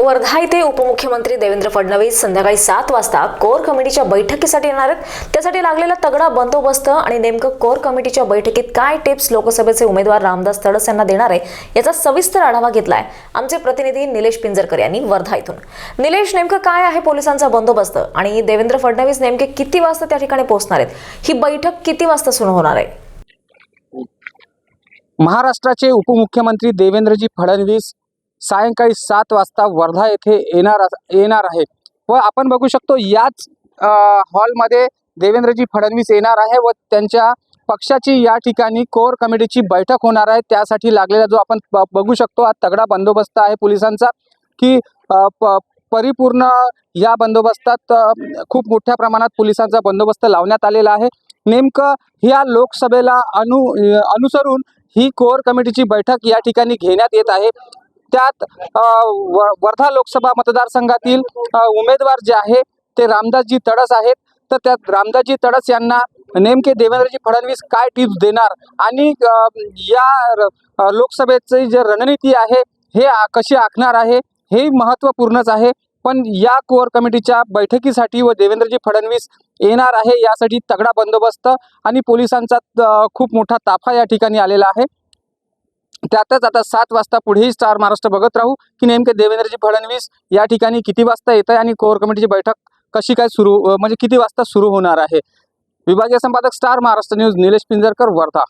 वर्धा इथे उपमुख्यमंत्री देवेंद्र फडणवीस संध्याकाळी सात वाजता कोर कमिटीच्या बैठकीसाठी येणार आहेत. त्यासाठी लागलेला तगडा बंदोबस्त आणि नेमकं कोर कमिटीच्या बैठकीत काय टिप्स लोकसभेचे उमेदवार रामदास तडस यांना देणार आहे याचा सविस्तर आढावा घेतलाय. आमचे प्रतिनिधी निलेश पिंजरकर यांनी वर्धा इथून. निलेश नेमकं काय आहे पोलिसांचा बंदोबस्त? आणि देवेंद्र फडणवीस नेमके किती वाजता त्या ठिकाणी पोहोचणार आहेत? ही बैठक किती वाजता सुरू होणार आहे? महाराष्ट्राचे उपमुख्यमंत्री देवेंद्रजी फडणवीस सायंकाळी सात वाजता वर्धा येथे येणार येणार आहे. व आपण बघू शकतो याच हॉलमध्ये देवेंद्रजी फडणवीस येणार आहे व त्यांच्या पक्षाची या ठिकाणी कोर कमिटीची बैठक होणार आहे. त्यासाठी लागलेला जो आपण बघू शकतो हा तगडा बंदोबस्त आहे पोलिसांचा की परिपूर्ण या बंदोबस्तात खूप मोठ्या प्रमाणात पोलिसांचा बंदोबस्त लावण्यात आलेला आहे. नेमकं ह्या लोकसभेला अनु अनुसरून ही कोर कमिटीची बैठक या ठिकाणी घेण्यात येत आहे. त्यात व- वर्धा लोकसभा मतदारसंघातील उमेदवार जे आहे ते रामदासजी तडस आहेत. तर त्यात रामदासजी तडस यांना नेमके देवेंद्रजी फडणवीस काय टिप्स देणार? आणि या र- लोकसभेची जे रणनीती आहे हे कशी आखणार आहे हे महत्त्वपूर्णच आहे. पण या कोअर कमिटीच्या बैठकीसाठी व देवेंद्रजी फडणवीस येणार आहे यासाठी तगडा बंदोबस्त आणि पोलिसांचा खूप मोठा ताफा या ठिकाणी आलेला आहे. त्यातच आता सात वाजता पुढेही स्टार महाराष्ट्र बघत राहू. की नेमके देवेंद्रजी फडणवीस या ठिकाणी किती वाजता येत आहे आणि कोर कमिटीची बैठक कशी काय सुरू म्हणजे किती वाजता सुरू होणार आहे? विभागीय संपादक स्टार महाराष्ट्र न्यूज निलेश पिंजरकर वर्धा.